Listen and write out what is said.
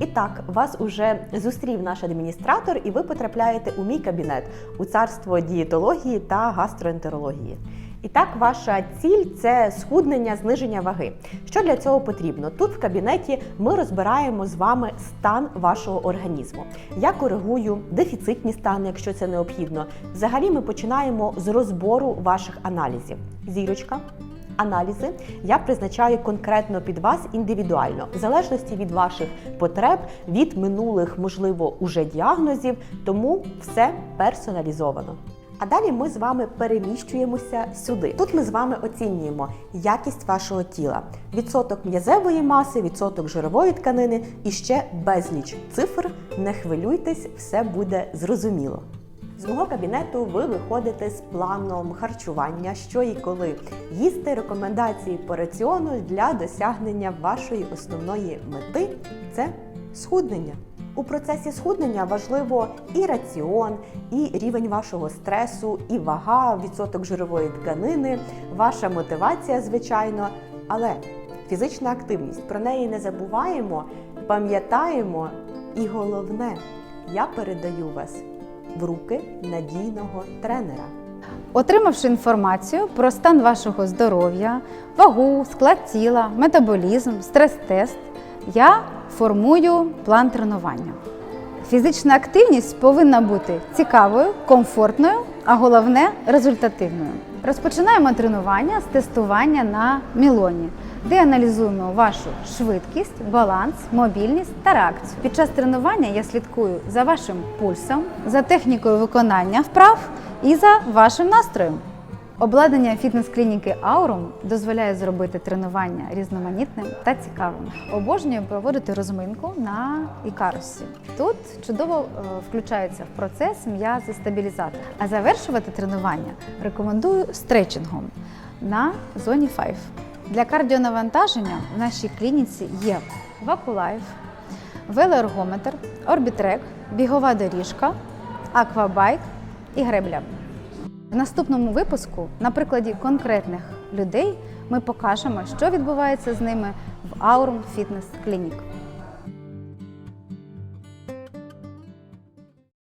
І так, вас уже зустрів наш адміністратор, і ви потрапляєте у мій кабінет у царство дієтології та гастроентерології. І так, ваша ціль це схуднення, зниження ваги. Що для цього потрібно? Тут в кабінеті ми розбираємо з вами стан вашого організму. Я коригую дефіцитні стани, якщо це необхідно. Взагалі, ми починаємо з розбору ваших аналізів. Зірочка, Аналізи я призначаю конкретно під вас індивідуально, в залежності від ваших потреб, від минулих, можливо, уже діагнозів, тому все персоналізовано. А далі ми з вами переміщуємося сюди. Тут ми з вами оцінюємо якість вашого тіла, відсоток м'язевої маси, відсоток жирової тканини і ще безліч цифр. Не хвилюйтесь, все буде зрозуміло. З мого кабінету ви виходите з планом харчування, що і коли їсти рекомендації по раціону для досягнення вашої основної мети це схуднення. У процесі схуднення важливо і раціон, і рівень вашого стресу, і вага, відсоток жирової тканини, ваша мотивація, звичайно. Але фізична активність про неї не забуваємо, пам'ятаємо, і головне, я передаю вас в руки надійного тренера. Отримавши інформацію про стан вашого здоров'я, вагу, склад тіла, метаболізм, стрес-тест, я формую план тренування. Фізична активність повинна бути цікавою, комфортною, а головне результативною. Розпочинаємо тренування з тестування на мілоні, де аналізуємо вашу швидкість, баланс, мобільність та реакцію. Під час тренування я слідкую за вашим пульсом, за технікою виконання вправ і за вашим настроєм. Обладнання фітнес-клініки Aurum дозволяє зробити тренування різноманітним та цікавим. Обожнюю проводити розминку на ікарусі. Тут чудово е, включаються в процес м'язи стабілізатор. А завершувати тренування рекомендую стретчингом на зоні 5. Для кардіонавантаження в нашій клініці є Вакулайф, велоергометр, орбітрек, бігова доріжка, аквабайк і гребля. В наступному випуску, на прикладі конкретних людей, ми покажемо, що відбувається з ними в Aurum Fitness Clinic.